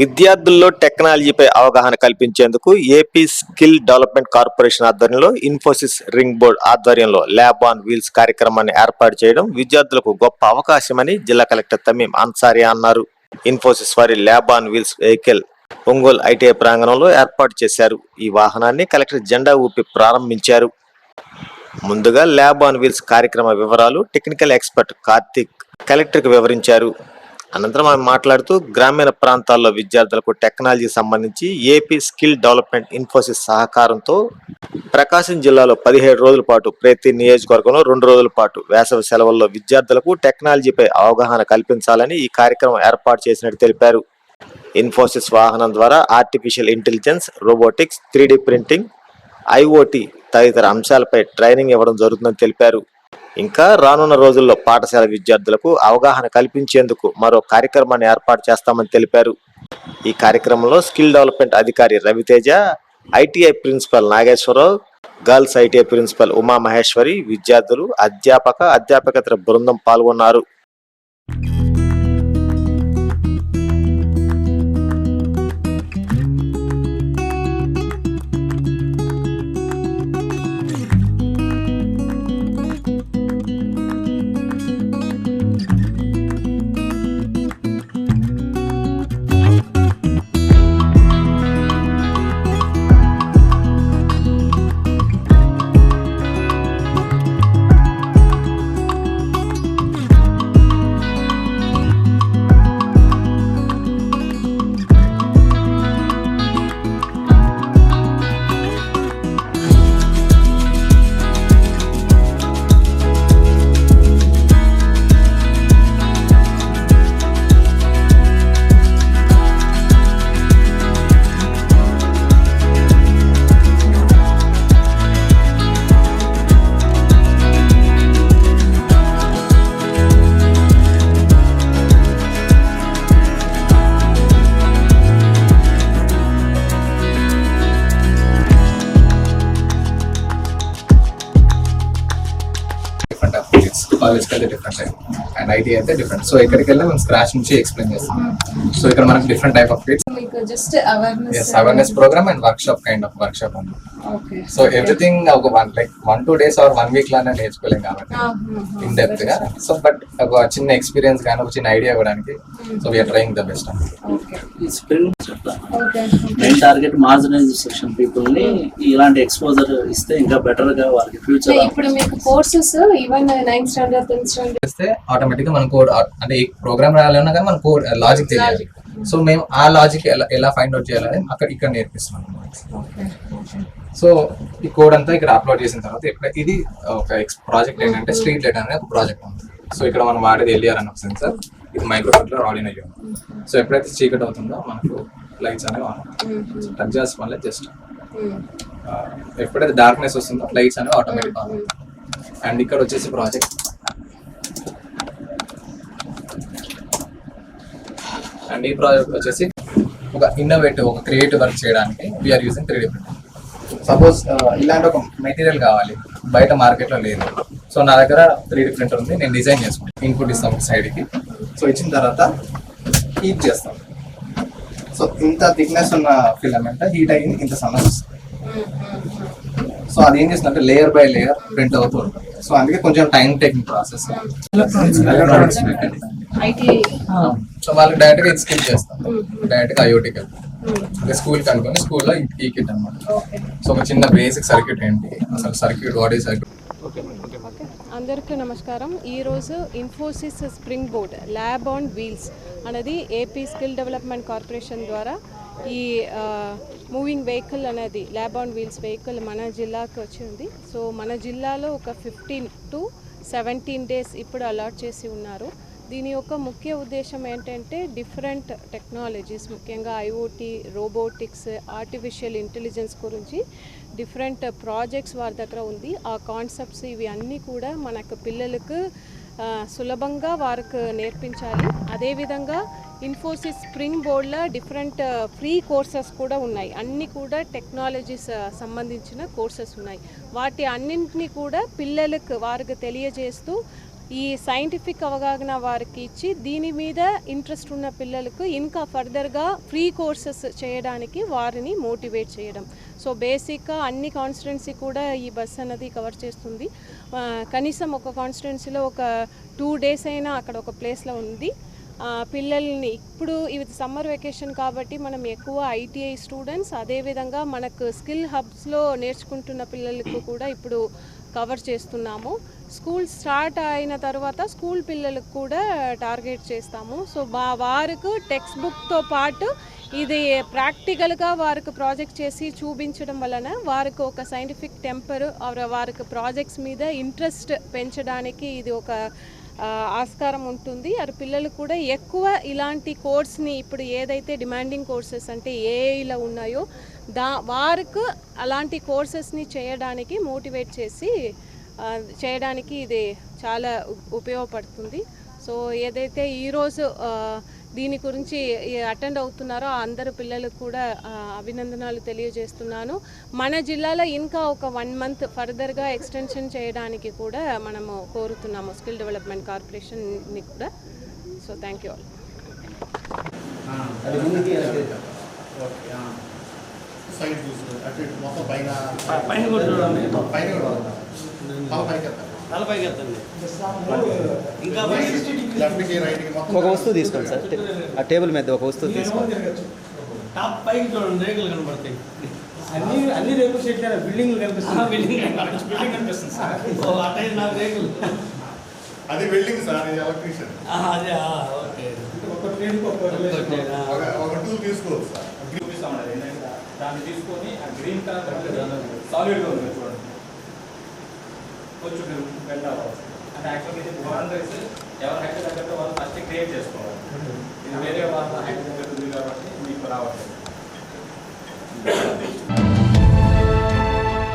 విద్యార్థుల్లో టెక్నాలజీపై అవగాహన కల్పించేందుకు ఏపీ స్కిల్ డెవలప్మెంట్ కార్పొరేషన్ ఆధ్వర్యంలో ఇన్ఫోసిస్ రింగ్ బోర్డ్ ఆధ్వర్యంలో ల్యాబ్ ఆన్ వీల్స్ కార్యక్రమాన్ని ఏర్పాటు చేయడం విద్యార్థులకు గొప్ప అవకాశమని జిల్లా కలెక్టర్ తమీం అన్సారియా అన్నారు. ఇన్ఫోసిస్ వారి lab on wheels vehicle Ongole ITI ప్రాంగణంలో ఏర్పాటు చేశారు. ఈ వాహనాన్ని కలెక్టర్ జెండా ఊపి ప్రారంభించారు. ముందుగా ల్యాబ్ ఆన్ వీల్స్ కార్యక్రమ వివరాలు టెక్నికల్ ఎక్స్పర్ట్ కార్తిక్ కలెక్టర్కు వివరించారు. అనంతరం ఆమె మాట్లాడుతూ గ్రామీణ ప్రాంతాల్లో విద్యార్థులకు టెక్నాలజీ సంబంధించి ఏపీ స్కిల్ డెవలప్మెంట్ ఇన్ఫోసిస్ సహకారంతో ప్రకాశం జిల్లాలో పదిహేడు రోజుల పాటు ప్రతి నియోజకవర్గంలో రెండు రోజుల పాటు వేసవి సెలవుల్లో విద్యార్థులకు టెక్నాలజీపై అవగాహన కల్పించాలని ఈ కార్యక్రమం ఏర్పాటు చేసినట్టు తెలిపారు. ఇన్ఫోసిస్ వాహనం ద్వారా artificial intelligence robotics three D printing IoT తదితర అంశాలపై ట్రైనింగ్ ఇవ్వడం జరుగుతుందని తెలిపారు. ఇంకా రానున్న రోజుల్లో పాఠశాల విద్యార్థులకు అవగాహన కల్పించేందుకు మరో కార్యక్రమాన్ని ఏర్పాటు చేస్తామని తెలిపారు. ఈ కార్యక్రమంలో స్కిల్ డెవలప్మెంట్ అధికారి Raviteja ITI principal Nageswararao girls ITI principal Uma Maheshwari విద్యార్థులు అధ్యాపక అధ్యాపకేతర బృందం పాల్గొన్నారు. కాలేజ్కి అయితే డిఫరెంట్ టైప్ అండ్ ఐటీ అయితే డిఫరెంట్ సో ఇక్కడికి వెళ్ళి మనం స్క్రాచ్ నుంచి ఎక్స్ప్లెయిన్ చేస్తాం. సో ఇక్కడ మనకి different type of kits just awareness awareness program and workshop kind of workshop okay so everything ఒక one like one two days or one week లానే నేర్చుకోలేం కాబట్టి ఇన్ డెప్త్గా. సో బట్ ఒక చిన్న ఎక్స్పీరియన్స్ కానీ ఒక చిన్న ఐడియా ఇవ్వడానికి so we are trying the best అండి ఓకే ఈ స్ప్రింగ్ చెప్పాలి okay main target marginalise section పీపుల్ని ఇలాంటి ఎక్స్పోజర్ ఇస్తే ఇంకా బెటర్గా వాళ్ళకి ఫ్యూచర్ ఇప్పుడు మీకు courses even ninth standard tenth standard చేస్తే ఆటోమేటిక్గా మన కోడ్ అంటే ఈ ప్రోగ్రామ్ రాయాలన్నా కానీ మన కోడ్ లాజిక్ తెలియాలి. సో మేము ఆ లాజిక్ ఎలా ఎలా ఫైండ్ అవుట్ చేయాలని అక్కడ ఇక్కడ నేర్పిస్తున్నాం సో ఈ కోడ్ అంతా ఇక్కడ అప్లోడ్ చేసిన తర్వాత ఇక్కడ ఇది ఒక ప్రాజెక్ట్ ఏంటంటే స్ట్రీట్ లైట్ అనేది ఒక ప్రాజెక్ట్ ఉంది. సో ఇక్కడ మనం వాడేది ఎల్ఈఆర్ అని ఒక సెన్సార్ ఇది ఆడియన్ అయ్యి ఉంది. సో ఎప్పుడైతే చీకటి అవుతుందో మనకు లైట్స్ అనేవి ఆన్ టచ్ చేసిన వల్ల జస్ట్ ఎప్పుడైతే డార్క్నెస్ వస్తుందో లైట్స్ అనేవి ఆటోమేటిక్ ఆన్ అండ్ ఇక్కడ వచ్చేసి ప్రాజెక్ట్ అండ్ ఈ ప్రాజెక్ట్ వచ్చేసి ఒక ఇన్నోవేటివ్ ఒక క్రియేటివ్ వర్క్ చేయడానికి we are using three printing suppose ఇలాంటి ఒక మెటీరియల్ కావాలి బయట మార్కెట్లో లేదు. సో నా దగ్గర త్రీ ప్రింటర్ ఉంది నేను డిజైన్ చేసుకుంటాను ఇన్పుట్ ఇస్తాం సైడ్కి సో ఇచ్చిన తర్వాత హీట్ చేస్తాం. సో ఇంత థిక్నెస్ ఉన్న ఫిలమెంట్ హీట్ అయ్యింది ఇంత వస్తుంది. సో అది ఏం చేస్తుందంటే లేయర్ బై లేయర్ ప్రింట్ అవుతూ ఉంటుంది. సో అందుకే కొంచెం time taking process IT so వాళ్ళకి డైరెక్ట్గా స్కిప్ చేస్తాం డైరెక్ట్గా ఐఓటీకి వెళ్తాం. స్కూల్కి అనుకోని స్కూల్లో ఈ కిట్ అనమాట ఓకే. సో ఒక చిన్న బేసిక్ సర్క్యూట్ ఏంటి? అసలు సర్క్యూట్ వాట్ ఈ సర్క్యూట్ ఓకే అందరికీ నమస్కారం. ఈరోజు Infosys Springboard lab on wheels అనేది ఏపీ స్కిల్ డెవలప్మెంట్ కార్పొరేషన్ ద్వారా ఈ మూవింగ్ వెహికల్ అనేది ల్యాబ్ ఆన్ వీల్స్ వెహికల్ మన జిల్లాకు వచ్చింది. సో మన జిల్లాలో ఒక ఫిఫ్టీన్ టు సెవెంటీన్ డేస్ ఇప్పుడు అలాట్ చేసి ఉన్నారు. దీని యొక్క ముఖ్య ఉద్దేశం ఏంటంటే డిఫరెంట్ టెక్నాలజీస్ ముఖ్యంగా ఐఓటీ రోబోటిక్స్ ఆర్టిఫిషియల్ ఇంటెలిజెన్స్ గురించి డిఫరెంట్ ప్రాజెక్ట్స్ వారి దగ్గర ఉంది. ఆ కాన్సెప్ట్స్ ఇవి అన్నీ కూడా మనకు పిల్లలకు సులభంగా వారికి నేర్పించాలి. అదేవిధంగా ఇన్ఫోసిస్ స్ప్రింగ్ బోర్డ్లో డిఫరెంట్ ఫ్రీ కోర్సెస్ కూడా ఉన్నాయి. అన్నీ కూడా టెక్నాలజీస్ uh, సంబంధించిన కోర్సెస్ ఉన్నాయి. వాటి అన్నింటినీ కూడా పిల్లలకు వారికి తెలియజేస్తూ ఈ సైంటిఫిక్ అవగాహన వారికి ఇచ్చి దీని మీద ఇంట్రెస్ట్ ఉన్న పిల్లలకు ఇంకా ఫర్దర్గా ఫ్రీ కోర్సెస్ చేయడానికి వారిని మోటివేట్ చేయడం. సో బేసిక్గా అన్ని కాన్స్టిట్యున్సీ కూడా ఈ బస్ అన్నది కవర్ చేస్తుంది. Uh, కనీసం ఒక కాన్స్టిట్యున్సీలో ఒక టూ డేస్ అయినా అక్కడ ఒక ప్లేస్లో ఉంది. పిల్లల్ని ఇప్పుడు ఇది సమ్మర్ వెకేషన్ కాబట్టి మనం ఎక్కువ ఐటీఐ స్టూడెంట్స్ అదేవిధంగా మనకు స్కిల్ హబ్స్లో నేర్చుకుంటున్న పిల్లలకు కూడా ఇప్పుడు కవర్ చేస్తున్నాము. స్కూల్ స్టార్ట్ అయిన తర్వాత స్కూల్ పిల్లలకు కూడా టార్గెట్ చేస్తాము. సో మా వారికి టెక్స్ట్ బుక్తో పాటు ఇది ప్రాక్టికల్గా వారికి ప్రాజెక్ట్ చేసి చూపించడం వలన వారికి ఒక సైంటిఫిక్ టెంపర్ వారికి ప్రాజెక్ట్స్ మీద ఇంట్రెస్ట్ పెంచడానికి ఇది ఒక ఆస్కారం ఉంటుంది. అది పిల్లలు కూడా ఎక్కువ ఇలాంటి కోర్స్ని ఇప్పుడు ఏదైతే డిమాండింగ్ కోర్సెస్ అంటే ఏఐలో ఉన్నాయో దా వారికి అలాంటి కోర్సెస్ని చేయడానికి మోటివేట్ చేసి చేయడానికి ఇది చాలా ఉపయోగపడుతుంది. సో ఏదైతే ఈరోజు దీని గురించి అటెండ్ అవుతున్నారో ఆ అందరు పిల్లలకు కూడా అభినందనలు తెలియజేస్తున్నాను. మన జిల్లాలో ఇంకా ఒక వన్ మంత్ ఫర్దర్గా ఎక్స్టెన్షన్ చేయడానికి కూడా మనము కోరుతున్నాము స్కిల్ డెవలప్మెంట్ కార్పొరేషన్ని కూడా. So thank you all. Side చూసుకో అటు ఇటు మొత్తం పైన. పైన కూడా చూడండి. పైన కూడా తల పైకి ఎత్తాలి. నలభైకి ఎత్తండి ఇంకా ఒక వస్తువు తీసుకోండి సార్. ఆ టేబుల్ మీద ఒక వస్తువు తీసుకోండి. టాప్ పైకి చూడండి రేకులు కనబడతాయి. అన్ని అన్ని రేపు సెట్ బిల్డింగ్లు కనిపిస్తుంది బిల్డింగ్. బిల్డింగ్ కనిపిస్తుంది సార్. అటైదు నాకు రేకులు. అది వెల్డింగ్ సార్ ఇది ఎలక్ట్రీషియన్. ఆ, అదే ఆ, ఓకే. ఒక ట్రైన్కి ఒక టూ తీసుకోవచ్చు సార్. చూపిస్తామండి ఏంటంటే దాన్ని తీసుకొని ఆ గ్రీన్ కలర్ సాలిడ్గా ఉంది. చూడండి. కొంచెం బెండ్ అవ్వాలి అంటే యాక్చువల్గా ఇది బౌండరీస్ ఎవరి హైట్ తగ్గట్టు వాళ్ళు ఫస్ట్ క్రియేట్ చేసుకోవాలి. ఇది వేరే వాళ్ళ హైట్ తగ్గట్టు ఉంది కాబట్టి మీకు రావట్లేదు.